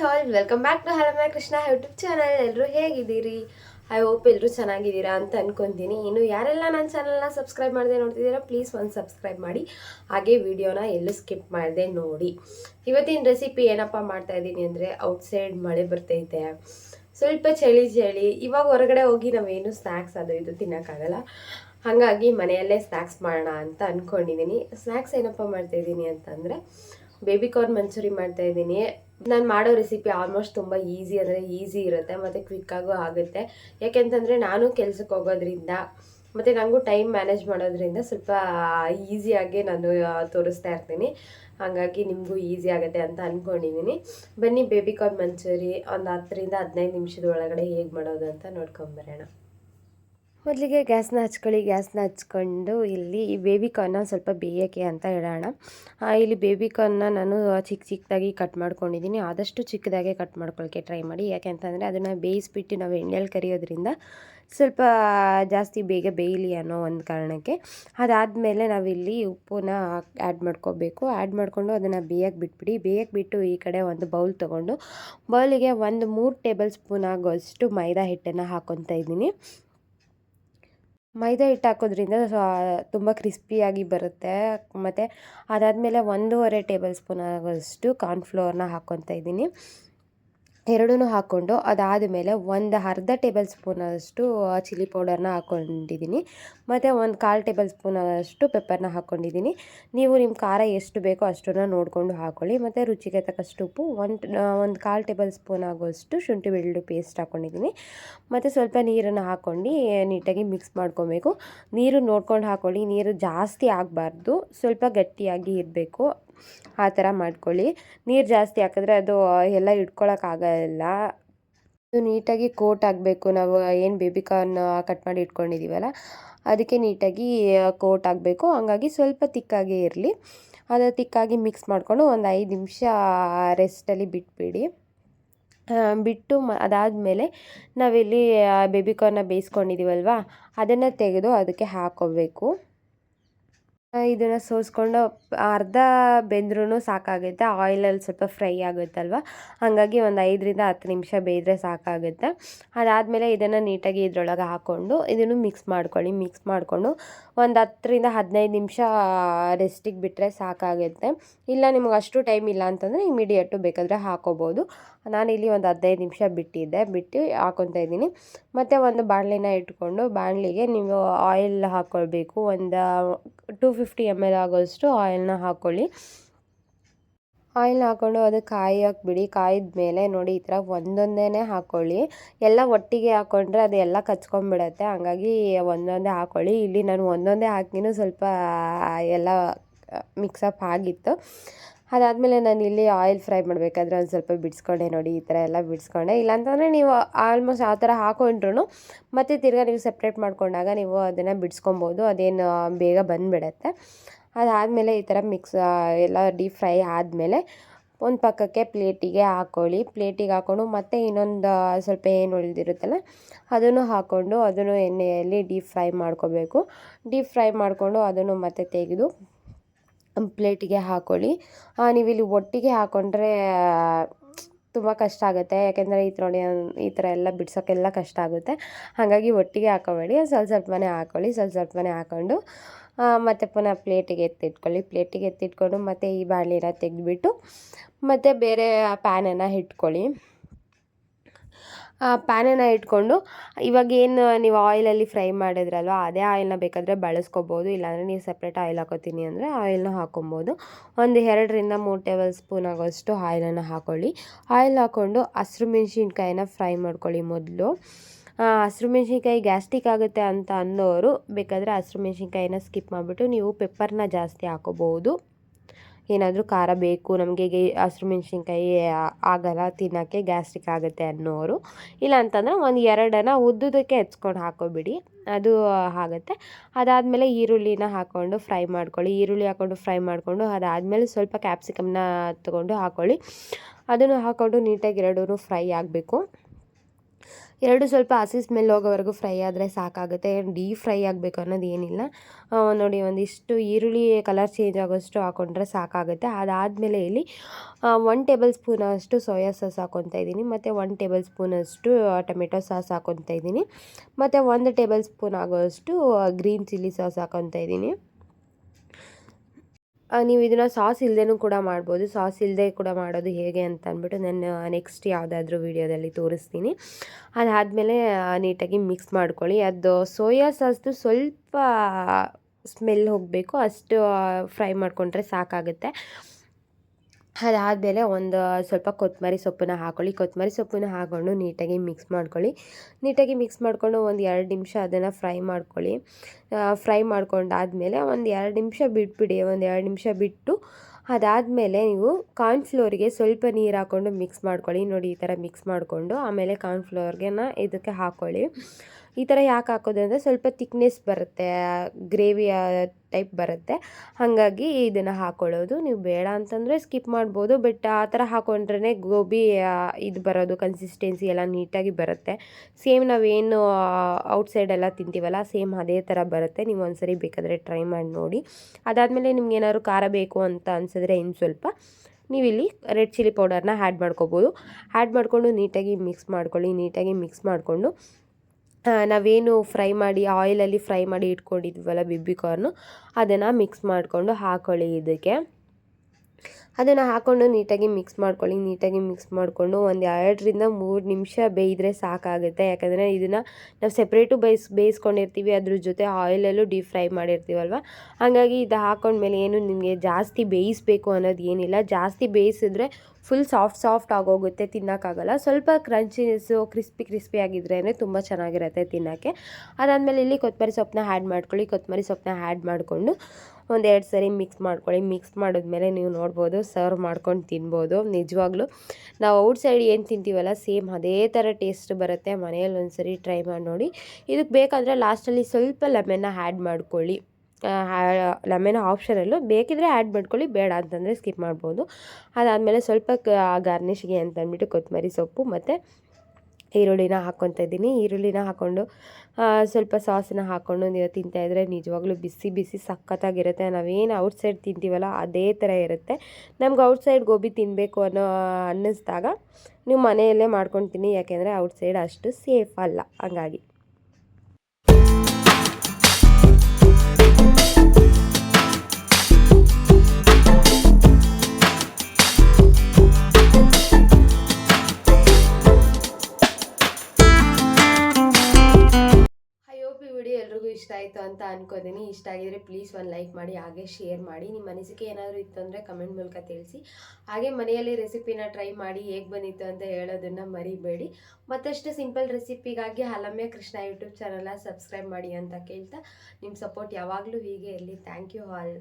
Hall welcome back to ಹಲಮ Krishna YouTube channel ಎಲ್ಲರೂ ಹೇಗಿದ್ದೀರಿ? I hope ಎಲ್ಲರೂ ಚೆನ್ನಾಗಿದ್ದೀರಾ ಅಂತ ಅನ್ಕೊಂತೀನಿ. ಇನ್ನು ಯಾರೆಲ್ಲ ನನ್ನ ಚಾನಲ್ನ ಸಬ್ಸ್ಕ್ರೈಬ್ ಮಾಡದೆ ನೋಡ್ತಿದ್ದೀರಾ ಪ್ಲೀಸ್ ಒಂದು ಸಬ್ಸ್ಕ್ರೈಬ್ ಮಾಡಿ. ಹಾಗೆ ವಿಡಿಯೋನ ಎಲ್ಲೂ ಸ್ಕಿಪ್ ಮಾಡದೆ ನೋಡಿ. ಇವತ್ತಿನ ರೆಸಿಪಿ ಏನಪ್ಪ ಮಾಡ್ತಾ ಇದ್ದೀನಿ ಅಂದರೆ ಔಟ್ಸೈಡ್ ಮಳೆ ಬರ್ತೈತೆ. ಸ್ವಲ್ಪ ಚಳಿ ಚಳಿ. ಇವಾಗ ಹೊರಗಡೆ ಹೋಗಿ ನಾವೇನು ಸ್ನ್ಯಾಕ್ಸ್ ಅದು ಇದು ತಿನ್ನೋಕ್ಕಾಗಲ್ಲ. ಹಾಗಾಗಿ ಮನೆಯಲ್ಲೇ ಸ್ನ್ಯಾಕ್ಸ್ ಮಾಡೋಣ ಅಂತ ಅಂದ್ಕೊಂಡಿದ್ದೀನಿ ಸ್ನ್ಯಾಕ್ಸ್ ಏನಪ್ಪ ಮಾಡ್ತಾಯಿದ್ದೀನಿ ಅಂತಂದರೆ ಬೇಬಿ ಕಾರ್ನ್ ಮಂಚೂರಿ ಮಾಡ್ತಾ ಇದ್ದೀನಿ. ನಾನು ಮಾಡೋ ರೆಸಿಪಿ ಆಲ್ಮೋಸ್ಟ್ ತುಂಬ ಈಸಿ ಅಂದರೆ ಈಸಿ ಇರುತ್ತೆ, ಮತ್ತು ಕ್ವಿಕ್ಕಾಗೂ ಆಗುತ್ತೆ. ಯಾಕೆಂತಂದರೆ ನಾನು ಕೆಲ್ಸಕ್ಕೆ ಹೋಗೋದ್ರಿಂದ, ಮತ್ತು ನನಗೂ ಟೈಮ್ ಮ್ಯಾನೇಜ್ ಮಾಡೋದ್ರಿಂದ ಸ್ವಲ್ಪ ಈಸಿಯಾಗಿ ನಾನು ತೋರಿಸ್ತಾ ಇರ್ತೀನಿ. ಹಾಗಾಗಿ ನಿಮಗೂ ಈಸಿ ಆಗುತ್ತೆ ಅಂತ ಅಂದ್ಕೊಂಡಿದ್ದೀನಿ ಬನ್ನಿ ಬೇಬಿ ಕಾರ್ನ್ ಮಂಚೂರಿ ಒಂದು ಹತ್ತರಿಂದ ಹದಿನೈದು ನಿಮಿಷದ ಒಳಗಡೆ ಹೇಗೆ ಮಾಡೋದು ಅಂತ ನೋಡ್ಕೊಂಬರೋಣ ಮೊದಲಿಗೆ ಗ್ಯಾಸ್ನ ಹಚ್ಕೊಳ್ಳಿ, ಗ್ಯಾಸ್ನ ಹಚ್ಕೊಂಡು ಇಲ್ಲಿ ಈ ಬೇಬಿ ಕಾರ್ನ ಸ್ವಲ್ಪ ಬೇಯೋಕ್ಕೆ ಅಂತ ಇಡೋಣ ಇಲ್ಲಿ ಬೇಬಿ ಕಾರ್ನ ನಾನು ಚಿಕ್ಕ ಚಿಕ್ಕದಾಗಿ ಕಟ್ ಮಾಡ್ಕೊಂಡಿದ್ದೀನಿ. ಆದಷ್ಟು ಚಿಕ್ಕದಾಗೆ ಕಟ್ ಮಾಡ್ಕೊಳ್ಳೋಕ್ಕೆ ಟ್ರೈ ಮಾಡಿ. ಯಾಕೆಂತಂದರೆ ಅದನ್ನು ಬೇಯಿಸ್ಬಿಟ್ಟು ನಾವು ಎಣ್ಣೆಲಿ ಕರಿಯೋದ್ರಿಂದ ಸ್ವಲ್ಪ ಜಾಸ್ತಿ ಬೇಗ ಬೇಯಲಿ ಅನ್ನೋ ಒಂದು ಕಾರಣಕ್ಕೆ. ಅದಾದಮೇಲೆ ನಾವಿಲ್ಲಿ ಉಪ್ಪನ್ನ ಆ್ಯಡ್ ಮಾಡ್ಕೋಬೇಕು. ಆ್ಯಡ್ ಮಾಡಿಕೊಂಡು ಅದನ್ನು ಬೇಯಕ್ಕೆ ಬಿಟ್ಬಿಡಿ. ಬೇಯಕ್ಕೆ ಬಿಟ್ಟು ಈ ಕಡೆ ಒಂದು ಬೌಲ್ ತೊಗೊಂಡು ಬೌಲಿಗೆ ಒಂದು ಮೂರು ಟೇಬಲ್ ಸ್ಪೂನ್ ಆಗೋಷ್ಟು ಮೈದಾ ಹಿಟ್ಟನ್ನು ಹಾಕ್ಕೊತಾ ಇದ್ದೀನಿ. ಮೈದಾ ಹಿಟ್ಟು ಹಾಕೋದ್ರಿಂದ ತುಂಬ ಕ್ರಿಸ್ಪಿಯಾಗಿ ಬರುತ್ತೆ. ಮತ್ತು ಅದಾದಮೇಲೆ ಒಂದೂವರೆ ಟೇಬಲ್ ಸ್ಪೂನ್ ಆಗೋಷ್ಟು ಕಾರ್ನ್ಫ್ಲೋರ್ನ ಹಾಕ್ಕೊತಾ ಇದ್ದೀನಿ. ಎರಡೂ ಹಾಕ್ಕೊಂಡು ಅದಾದಮೇಲೆ ಒಂದು ಅರ್ಧ ಟೇಬಲ್ ಸ್ಪೂನಷ್ಟು ಚಿಲ್ಲಿ ಪೌಡರ್ನ ಹಾಕ್ಕೊಂಡಿದ್ದೀನಿ. ಮತ್ತು ಒಂದು ಕಾಲು ಟೇಬಲ್ ಸ್ಪೂನಷ್ಟು ಪೆಪ್ಪರ್ನ ಹಾಕ್ಕೊಂಡಿದ್ದೀನಿ. ನೀವು ನಿಮ್ಮ ಖಾರ ಎಷ್ಟು ಬೇಕೋ ಅಷ್ಟನ್ನು ನೋಡಿಕೊಂಡು ಹಾಕ್ಕೊಳ್ಳಿ ಮತ್ತು ರುಚಿಗೆ ತಕ್ಕಷ್ಟು ಉಪ್ಪು ಒಂದು ಒಂದು ಕಾಲು ಟೇಬಲ್ ಸ್ಪೂನ್ ಆಗೋಷ್ಟು ಶುಂಠಿ ಬೆಳ್ಳುಳ್ಳಿ ಪೇಸ್ಟ್ ಹಾಕ್ಕೊಂಡಿದ್ದೀನಿ. ಮತ್ತು ಸ್ವಲ್ಪ ನೀರನ್ನು ಹಾಕ್ಕೊಂಡು ನೀಟಾಗಿ ಮಿಕ್ಸ್ ಮಾಡ್ಕೊಬೇಕು. ನೀರು ನೋಡ್ಕೊಂಡು ಹಾಕ್ಕೊಳ್ಳಿ ನೀರು ಜಾಸ್ತಿ ಆಗಬಾರ್ದು. ಸ್ವಲ್ಪ ಗಟ್ಟಿಯಾಗಿ ಇರಬೇಕು. ಆ ಥರ ಮಾಡ್ಕೊಳ್ಳಿ. ನೀರು ಜಾಸ್ತಿ ಹಾಕಿದ್ರೆ ಅದು ಎಲ್ಲ ಇಟ್ಕೊಳ್ಳೋಕ್ಕಾಗಲ್ಲ ಅದು ನೀಟಾಗಿ ಕೋಟ್ ಆಗಬೇಕು ನಾವು ಏನು ಬೇಬಿ ಕಾರ್ನ್ ಕಟ್ ಮಾಡಿ ಇಟ್ಕೊಂಡಿದ್ದೀವಲ್ಲ ಅದಕ್ಕೆ ನೀಟಾಗಿ ಕೋಟ್ ಆಗಬೇಕು ಹಂಗಾಗಿ ಸ್ವಲ್ಪ ತಿಕ್ಕಾಗಿ ಇರಲಿ. ಅದು ತಿಕ್ಕಾಗಿ ಮಿಕ್ಸ್ ಮಾಡಿಕೊಂಡು ಒಂದು ಐದು ನಿಮಿಷ ರೆಸ್ಟಲ್ಲಿ ಬಿಟ್ಬಿಡಿ. ಬಿಟ್ಟು ಮ, ಅದಾದಮೇಲೆ ನಾವಿಲ್ಲಿ ಬೇಬಿ ಕಾರ್ನ ಬೇಯಿಸ್ಕೊಂಡಿದ್ದೀವಲ್ವಾ ಅದನ್ನು ತೆಗೆದು ಅದಕ್ಕೆ ಹಾಕ್ಕೋಬೇಕು ಇದನ್ನು ಸೋಸ್ಕೊಂಡು ಅರ್ಧ ಬೆಂದ್ರೂ ಸಾಕಾಗುತ್ತೆ. ಆಯಿಲಲ್ಲಿ ಸ್ವಲ್ಪ ಫ್ರೈ ಆಗುತ್ತಲ್ವ? ಹಾಗಾಗಿ ಒಂದು ಐದರಿಂದ ಹತ್ತು ನಿಮಿಷ ಬೇಯ್ದರೆ ಸಾಕಾಗುತ್ತೆ. ಅದಾದಮೇಲೆ ಇದನ್ನು ನೀಟಾಗಿ ಇದರೊಳಗೆ ಹಾಕ್ಕೊಂಡು ಇದನ್ನು ಮಿಕ್ಸ್ ಮಾಡ್ಕೊಳ್ಳಿ. ಮಿಕ್ಸ್ ಮಾಡಿಕೊಂಡು ಒಂದು ಹತ್ತರಿಂದ ಹದಿನೈದು ನಿಮಿಷ ರೆಸ್ಟಿಗೆ ಬಿಟ್ಟರೆ ಸಾಕಾಗುತ್ತೆ. ಇಲ್ಲ, ನಿಮ್ಗೆ ಅಷ್ಟು ಟೈಮ್ ಇಲ್ಲ ಅಂತಂದರೆ ಇಮಿಡಿಯೇಟು ಬೇಕಾದರೆ ಹಾಕೋಬೋದು. ನಾನಿಲ್ಲಿ ಒಂದು ಹದಿನೈದು ನಿಮಿಷ ಬಿಟ್ಟಿದ್ದೆ, ಬಿಟ್ಟು ಹಾಕೊತಾ ಇದ್ದೀನಿ. ಮತ್ತು ಒಂದು ಬಾಣಲಿನ ಇಟ್ಕೊಂಡು, ಬಾಣಲಿಗೆ ನೀವು ಆಯಿಲ್ ಹಾಕ್ಕೊಳ್ಬೇಕು ಒಂದು ಟೂ ಫಿಫ್ಟಿ ಎಂ ಎಲ್ ಆಗೋಷ್ಟು ಆಯಿಲ್ನ ಹಾಕ್ಕೊಳ್ಳಿ ಆಯಿಲ್ ಹಾಕ್ಕೊಂಡು ಅದು ಕಾಯಿ ಬಿಡಿ. ಕಾಯಿದ ಮೇಲೆ ನೋಡಿ ಈ ಥರ ಒಂದೊಂದೇ ಹಾಕ್ಕೊಳ್ಳಿ ಎಲ್ಲ ಒಟ್ಟಿಗೆ ಹಾಕ್ಕೊಂಡ್ರೆ ಅದು ಎಲ್ಲ ಕಚ್ಕೊಂಡ್ಬಿಡತ್ತೆ. ಹಂಗಾಗಿ ಒಂದೊಂದೇ ಹಾಕ್ಕೊಳ್ಳಿ ಇಲ್ಲಿ ನಾನು ಒಂದೊಂದೇ ಹಾಕಿನೂ ಸ್ವಲ್ಪ ಎಲ್ಲ ಮಿಕ್ಸಪ್ ಆಗಿತ್ತು. ಅದಾದಮೇಲೆ ನಾನು ಇಲ್ಲಿ ಆಯಿಲ್ ಫ್ರೈ ಮಾಡಬೇಕಾದ್ರೆ ಒಂದು ಸ್ವಲ್ಪ ಬಿಡಿಸ್ಕೊಂಡೆ ನೋಡಿ, ಈ ಥರ ಎಲ್ಲ ಬಿಡಿಸ್ಕೊಂಡೆ. ಇಲ್ಲಾಂತಂದರೆ ನೀವು ಆಲ್ಮೋಸ್ಟ್ ಆ ಥರ ಹಾಕೊಂಡ್ರು ಮತ್ತು ತಿರ್ಗಾ ನೀವು ಸಪ್ರೇಟ್ ಮಾಡ್ಕೊಂಡಾಗ ನೀವು ಅದನ್ನು ಬಿಡಿಸ್ಕೊಬೋದು. ಅದೇನು ಬೇಗ ಬಂದುಬಿಡತ್ತೆ. ಅದಾದಮೇಲೆ ಈ ಥರ ಮಿಕ್ಸ್ ಎಲ್ಲ ಡೀಪ್ ಫ್ರೈ ಆದಮೇಲೆ ಒಂದು ಪಕ್ಕಕ್ಕೆ ಪ್ಲೇಟಿಗೆ ಹಾಕ್ಕೊಳ್ಳಿ ಪ್ಲೇಟಿಗೆ ಹಾಕ್ಕೊಂಡು ಮತ್ತೆ ಇನ್ನೊಂದು ಸ್ವಲ್ಪ ಏನು ಉಳಿದಿರುತ್ತಲ್ಲ ಅದನ್ನು ಹಾಕ್ಕೊಂಡು ಅದನ್ನು ಎಣ್ಣೆಯಲ್ಲಿ ಡೀಪ್ ಫ್ರೈ ಮಾಡ್ಕೋಬೇಕು. ಡೀಪ್ ಫ್ರೈ ಮಾಡಿಕೊಂಡು ಅದನ್ನು ಮತ್ತೆ ತೆಗೆದು ಪ್ಲೇಟಿಗೆ ಹಾಕ್ಕೊಳ್ಳಿ ನೀವಿಲ್ಲಿ ಒಟ್ಟಿಗೆ ಹಾಕ್ಕೊಂಡ್ರೆ ತುಂಬ ಕಷ್ಟ ಆಗುತ್ತೆ. ಯಾಕೆಂದರೆ ಈ ನೋಡಿ ಈ ಥರ ಎಲ್ಲ ಬಿಡ್ಸೋಕ್ಕೆಲ್ಲ ಕಷ್ಟ ಆಗುತ್ತೆ. ಹಾಗಾಗಿ ಒಟ್ಟಿಗೆ ಹಾಕೋಬೇಡಿ. ಸ್ವಲ್ಪ ಸ್ವಲ್ಪನೇ ಹಾಕ್ಕೊಳ್ಳಿ ಸ್ವಲ್ಪ ಸ್ವಲ್ಪನೇ ಹಾಕ್ಕೊಂಡು ಮತ್ತು ಪುನಃ ಪ್ಲೇಟಿಗೆ ಎತ್ತಿಟ್ಕೊಳ್ಳಿ. ಪ್ಲೇಟಿಗೆ ಎತ್ತಿಟ್ಕೊಂಡು ಮತ್ತು ಈ ಬಾಣಲಿನ ತೆಗೆದ್ಬಿಟ್ಟು, ಮತ್ತು ಬೇರೆ ಪ್ಯಾನನ್ನು ಇಟ್ಕೊಳ್ಳಿ. ಪ್ಯಾನನ್ನು ಇಟ್ಕೊಂಡು, ಇವಾಗ ಏನು ನೀವು ಆಯಿಲಲ್ಲಿ ಫ್ರೈ ಮಾಡಿದ್ರಲ್ವ, ಅದೇ ಆಯಿಲ್ನ ಬೇಕಾದರೆ ಬಳಸ್ಕೊಬೋದು, ಇಲ್ಲಾಂದರೆ ನೀವು ಸಪ್ರೇಟ್ ಆಯಿಲ್ ಹಾಕೋತೀನಿ ಅಂದರೆ ಆಯಿಲ್ನ ಹಾಕೊಬೋದು. ಒಂದು ಎರಡರಿಂದ ಮೂರು ಟೇಬಲ್ ಸ್ಪೂನ್ ಆಗೋಷ್ಟು ಆಯಿಲನ್ನು ಹಾಕ್ಕೊಳ್ಳಿ ಆಯಿಲ್ ಹಾಕ್ಕೊಂಡು ಹಸಿರು ಮೆಣಸಿನ್ಕಾಯಿನ ಫ್ರೈ ಮಾಡ್ಕೊಳ್ಳಿ ಮೊದಲು. ಹಸಿರು ಮೆಣಸಿನ್ಕಾಯಿ ಗ್ಯಾಸ್ಟಿಕ್ ಆಗುತ್ತೆ ಅಂತ ಅನ್ನೋರು ಬೇಕಾದರೆ ಹಸಿರು ಮೆಣಸಿನ್ಕಾಯಿನ ಸ್ಕಿಪ್ ಮಾಡಿಬಿಟ್ಟು ನೀವು ಪೆಪ್ಪರ್ನ ಜಾಸ್ತಿ ಹಾಕೋಬೋದು. ಏನಾದರೂ ಖಾರ ಬೇಕು, ನಮಗೆ ಹಸಿರು ಮೆಣಸಿನ್ಕಾಯಿ ಆಗಲ್ಲ, ತಿನ್ನೋಕ್ಕೆ ಗ್ಯಾಸ್ಟ್ರಿಕ್ ಆಗುತ್ತೆ ಅನ್ನೋರು. ಇಲ್ಲ ಅಂತಂದರೆ ಒಂದು ಎರಡನ್ನ ಉದ್ದುದಕ್ಕೆ ಹೆಚ್ಕೊಂಡು ಹಾಕೋಬಿಡಿ. ಅದು ಆಗುತ್ತೆ. ಅದಾದಮೇಲೆ ಈರುಳ್ಳಿನ ಹಾಕ್ಕೊಂಡು ಫ್ರೈ ಮಾಡ್ಕೊಳ್ಳಿ. ಈರುಳ್ಳಿ ಹಾಕ್ಕೊಂಡು ಫ್ರೈ ಮಾಡಿಕೊಂಡು ಅದಾದಮೇಲೆ ಸ್ವಲ್ಪ ಕ್ಯಾಪ್ಸಿಕಮ್ನ ತೊಗೊಂಡು ಹಾಕ್ಕೊಳ್ಳಿ ಅದನ್ನು ಹಾಕ್ಕೊಂಡು ನೀಟಾಗಿ ಎರಡೂ ಫ್ರೈ ಆಗಬೇಕು. ಎರಡು ಸ್ವಲ್ಪ ಹಸಿ ಸ್ಮೆಲ್ ಹೋಗೋವರೆಗೂ ಫ್ರೈ ಆದರೆ ಸಾಕಾಗುತ್ತೆ. ಡೀಪ್ ಫ್ರೈ ಆಗಬೇಕು ಅನ್ನೋದು ಏನಿಲ್ಲ. ನೋಡಿ ಒಂದಿಷ್ಟು ಈರುಳ್ಳಿ ಕಲರ್ ಚೇಂಜ್ ಆಗೋಷ್ಟು ಹಾಕೊಂಡ್ರೆ ಸಾಕಾಗುತ್ತೆ. ಅದಾದಮೇಲೆ ಇಲ್ಲಿ ಒನ್ ಟೇಬಲ್ ಸ್ಪೂನ್ ಅಷ್ಟು ಸೋಯಾ ಸಾಸ್ ಹಾಕೊತಾ ಇದ್ದೀನಿ. ಮತ್ತು ಒನ್ ಟೇಬಲ್ ಸ್ಪೂನ್ ಅಷ್ಟು ಟೊಮೆಟೊ ಸಾಸ್ ಹಾಕೊತಾ ಇದ್ದೀನಿ. ಮತ್ತು ಒಂದು ಟೇಬಲ್ ಸ್ಪೂನ್ ಆಗೋಷ್ಟು ಗ್ರೀನ್ ಚಿಲ್ಲಿ ಸಾಸ್ ಹಾಕೊತಾ ಇದ್ದೀನಿ. ನೀವು ಇದನ್ನು ಸಾಸ್ ಇಲ್ಲದೇನೂ ಕೂಡ ಮಾಡ್ಬೋದು. ಸಾಸ್ ಇಲ್ಲದೆ ಕೂಡ ಮಾಡೋದು ಹೇಗೆ ಅಂತ ಅಂದ್ಬಿಟ್ಟು ನಾನು ನೆಕ್ಸ್ಟ್ ಯಾವುದಾದ್ರೂ ವೀಡಿಯೋದಲ್ಲಿ ತೋರಿಸ್ತೀನಿ. ಅದಾದಮೇಲೆ ನೀಟಾಗಿ ಮಿಕ್ಸ್ ಮಾಡ್ಕೊಳ್ಳಿ. ಅದು ಸೋಯಾ ಸಾಸ್ದು ಸ್ವಲ್ಪ ಸ್ಮೆಲ್ ಹೋಗಬೇಕು. ಅಷ್ಟು ಫ್ರೈ ಮಾಡಿಕೊಂಡ್ರೆ ಸಾಕಾಗುತ್ತೆ. ಅದಾದಮೇಲೆ ಒಂದು ಸ್ವಲ್ಪ ಕೊತ್ತಂಬರಿ ಸೊಪ್ಪನ್ನ ಹಾಕ್ಕೊಳ್ಳಿ ಕೊತ್ತಂಬರಿ ಸೊಪ್ಪನ್ನ ಹಾಕ್ಕೊಂಡು ನೀಟಾಗಿ ಮಿಕ್ಸ್ ಮಾಡ್ಕೊಳ್ಳಿ. ನೀಟಾಗಿ ಮಿಕ್ಸ್ ಮಾಡಿಕೊಂಡು ಒಂದು ಎರಡು ನಿಮಿಷ ಅದನ್ನು ಫ್ರೈ ಮಾಡ್ಕೊಳ್ಳಿ. ಫ್ರೈ ಮಾಡ್ಕೊಂಡಾದಮೇಲೆ ಒಂದು ಎರಡು ನಿಮಿಷ ಬಿಟ್ಬಿಡಿ. ಒಂದು ಎರಡು ನಿಮಿಷ ಬಿಟ್ಟು ಅದಾದಮೇಲೆ ನೀವು ಕಾರ್ನ್ಫ್ಲೋರಿಗೆ ಸ್ವಲ್ಪ ನೀರು ಹಾಕ್ಕೊಂಡು ಮಿಕ್ಸ್ ಮಾಡ್ಕೊಳ್ಳಿ. ನೋಡಿ ಈ ಥರ ಮಿಕ್ಸ್ ಮಾಡಿಕೊಂಡು ಆಮೇಲೆ ಕಾರ್ನ್ಫ್ಲೋರ್ಗೆನ ಇದಕ್ಕೆ ಹಾಕ್ಕೊಳ್ಳಿ ಈ ಥರ ಯಾಕೆ ಹಾಕೋದು ಅಂದರೆ ಸ್ವಲ್ಪ ತಿಕ್ನೆಸ್ ಬರುತ್ತೆ ಗ್ರೇವಿಯ ಟೈಪ್ ಬರುತ್ತೆ. ಹಾಗಾಗಿ ಇದನ್ನು ಹಾಕ್ಕೊಳ್ಳೋದು ನೀವು ಬೇಡ ಅಂತಂದರೆ ಸ್ಕಿಪ್ ಮಾಡ್ಬೋದು ಬಟ್ ಆ ಥರ ಹಾಕೊಂಡ್ರೇ ಗೋಬಿ ಇದು ಬರೋದು ಕನ್ಸಿಸ್ಟೆನ್ಸಿ ಎಲ್ಲ ನೀಟಾಗಿ ಬರುತ್ತೆ. ಸೇಮ್ ನಾವೇನು ಔಟ್ಸೈಡ್ ಎಲ್ಲ ತಿಂತೀವಲ್ಲ ಸೇಮ್ ಅದೇ ಥರ ಬರುತ್ತೆ. ನೀವು ಒಂದ್ಸರಿ ಬೇಕಾದರೆ ಟ್ರೈ ಮಾಡಿ ನೋಡಿ. ಅದಾದಮೇಲೆ ನಿಮ್ಗೆ ಏನಾದ್ರು ಖಾರ ಬೇಕು ಅಂತ ಅನ್ಸಿದ್ರೆ ಇನ್ನು ಸ್ವಲ್ಪ ನೀವು ಇಲ್ಲಿ ರೆಡ್ ಚಿಲ್ಲಿ ಪೌಡರ್ನ ಆ್ಯಡ್ ಮಾಡ್ಕೋಬೋದು. ಆ್ಯಡ್ ಮಾಡಿಕೊಂಡು ನೀಟಾಗಿ ಮಿಕ್ಸ್ ಮಾಡ್ಕೊಳ್ಳಿ, ನೀಟಾಗಿ ಮಿಕ್ಸ್ ಮಾಡಿಕೊಂಡು. ನಾವೇನು ಫ್ರೈ ಮಾಡಿ ಆಯಿಲಲ್ಲಿ ಫ್ರೈ ಮಾಡಿ ಇಟ್ಕೊಂಡಿದ್ವಲ್ಲ ಬಿಬ್ಬಿ ಕಾರ್ನು ಅದನ್ನು ಮಿಕ್ಸ್ ಮಾಡಿಕೊಂಡು ಹಾಕ್ಕೊಳ್ಳಿ ಇದಕ್ಕೆ. ಅದನ್ನು ಹಾಕ್ಕೊಂಡು ನೀಟಾಗಿ ಮಿಕ್ಸ್ ಮಾಡ್ಕೊಳ್ಳಿ, ನೀಟಾಗಿ ಮಿಕ್ಸ್ ಮಾಡಿಕೊಂಡು ಒಂದು ಎರಡರಿಂದ ಮೂರು ನಿಮಿಷ ಬೇಯಿದ್ರೆ ಸಾಕಾಗುತ್ತೆ. ಯಾಕಂದರೆ ಇದನ್ನು ನಾವು ಸೆಪ್ರೇಟು ಬೇಯಿಸ್, ಬೇಯಿಸ್ಕೊಂಡಿರ್ತೀವಿ, ಅದ್ರ ಜೊತೆ ಆಯಿಲಲ್ಲೂ ಡೀಪ್ ಫ್ರೈ ಮಾಡಿರ್ತೀವಲ್ವ? ಹಾಗಾಗಿ ಇದು ಹಾಕೊಂಡ್ಮೇಲೆ ಏನು ನಿಮಗೆ ಜಾಸ್ತಿ ಬೇಯಿಸಬೇಕು ಅನ್ನೋದು ಏನಿಲ್ಲ. ಜಾಸ್ತಿ ಬೇಯಿಸಿದ್ರೆ ಫುಲ್ ಸಾಫ್ಟ್ ಸಾಫ್ಟ್ ಆಗೋಗುತ್ತೆ, ತಿನ್ನೋಕ್ಕಾಗಲ್ಲ. ಸ್ವಲ್ಪ ಕ್ರಂಚಿನೆಸ್ಸು ಕ್ರಿಸ್ಪಿ ಕ್ರಿಸ್ಪಿ ಆಗಿದ್ರೇ ತುಂಬ ಚೆನ್ನಾಗಿರುತ್ತೆ ತಿನ್ನೋಕ್ಕೆ. ಅದಾದಮೇಲೆ ಇಲ್ಲಿ ಕೊತ್ತಂಬರಿ ಸೊಪ್ಪನ್ನ ಆ್ಯಡ್ ಮಾಡ್ಕೊಳ್ಳಿ. ಕೊತ್ತಂಬರಿ ಸೊಪ್ಪನ್ನ ಆ್ಯಡ್ ಮಾಡಿಕೊಂಡು ಒಂದೆರಡು ಸರಿ ಮಿಕ್ಸ್ ಮಾಡ್ಕೊಳ್ಳಿ. ಮಿಕ್ಸ್ ಮಾಡಿದ್ಮೇಲೆ ನೀವು ನೋಡ್ಬೋದು, ಸರ್ವ್ ಮಾಡ್ಕೊಂಡು ತಿನ್ಬೋದು. ನಿಜವಾಗ್ಲೂ ನಾವು ಔಟ್ಸೈಡ್ ಏನು ತಿಂತೀವಲ್ಲ, ಸೇಮ್ ಅದೇ ಥರ ಟೇಸ್ಟ್ ಬರುತ್ತೆ. ಮನೆಯಲ್ಲಿ ಒಂದ್ಸರಿ ಟ್ರೈ ಮಾಡಿ ನೋಡಿ. ಇದಕ್ಕೆ ಬೇಕಾದರೆ ಲಾಸ್ಟಲ್ಲಿ ಸ್ವಲ್ಪ ಲೆಮನ್ನ ಆ್ಯಡ್ ಮಾಡ್ಕೊಳ್ಳಿ. ಲೆಮನ್ ಆಪ್ಷನಲ್ಲೂ ಬೇಕಿದ್ರೆ ಆ್ಯಡ್ ಮಾಡ್ಕೊಳ್ಳಿ, ಬೇಡ ಅಂತಂದರೆ ಸ್ಕಿಪ್ ಮಾಡ್ಬೋದು. ಅದಾದಮೇಲೆ ಸ್ವಲ್ಪ ಗಾರ್ನಿಷ್ಗೆ ಅಂತಂದ್ಬಿಟ್ಟು ಕೊತ್ತಂಬರಿ ಸೊಪ್ಪು ಮತ್ತು ಈರುಳ್ಳಿನ ಹಾಕ್ಕೊತಾ ಇದ್ದೀನಿ. ಈರುಳ್ಳಿನ ಹಾಕ್ಕೊಂಡು ಸ್ವಲ್ಪ ಸಾಸನ್ನ ಹಾಕ್ಕೊಂಡು ನೀವು ತಿಂತಾಯಿದ್ರೆ ನಿಜವಾಗ್ಲೂ ಬಿಸಿ ಬಿಸಿ ಸಖತ್ತಾಗಿರುತ್ತೆ. ನಾವೇನು ಔಟ್ಸೈಡ್ ತಿಂತೀವಲ್ಲ ಅದೇ ಥರ ಇರುತ್ತೆ. ನಮ್ಗೆ ಔಟ್ಸೈಡ್ ಗೋಬಿ ತಿನ್ನಬೇಕು ಅನ್ನೋ, ಅನ್ನಿಸ್ದಾಗ ನೀವು ಮನೆಯಲ್ಲೇ ಮಾಡ್ಕೊಂಡು ತಿನ್ನಿ. ಯಾಕೆಂದರೆ ಔಟ್ಸೈಡ್ ಅಷ್ಟು ಸೇಫ್ ಅಲ್ಲ. ಹಂಗಾಗಿ. ಅನ್ಕೋತೀನಿ. ಇಷ್ಟ ಆಗಿದ್ರೆ ಪ್ಲೀಸ್ ಒಂದು ಲೈಕ್ ಮಾಡಿ, ಹಾಗೆ ಶೇರ್ ಮಾಡಿ. ನಿಮ್ಮ ಅನಿಸಿಕೆ ಏನಾದರೂ ಇತ್ತು ಅಂದರೆ ಕಮೆಂಟ್ ಮೂಲಕ ತಿಳಿಸಿ. ಹಾಗೆ ಮನೆಯಲ್ಲಿ ರೆಸಿಪಿನ ಟ್ರೈ ಮಾಡಿ ಹೇಗೆ ಬಂದಿತ್ತು ಅಂತ ಹೇಳೋದನ್ನು ಮರಿಬೇಡಿ. ಮತ್ತಷ್ಟು ಸಿಂಪಲ್ ರೆಸಿಪಿಗಾಗಿ ಹಲಮ್ಯ ಕೃಷ್ಣ ಯೂಟ್ಯೂಬ್ ಚಾನಲ್ನ ಸಬ್ಸ್ಕ್ರೈಬ್ ಮಾಡಿ ಅಂತ ಕೇಳ್ತಾ. ನಿಮ್ಮ ಸಪೋರ್ಟ್ ಯಾವಾಗಲೂ ಹೀಗೆ ಇರಲಿ. Thank you all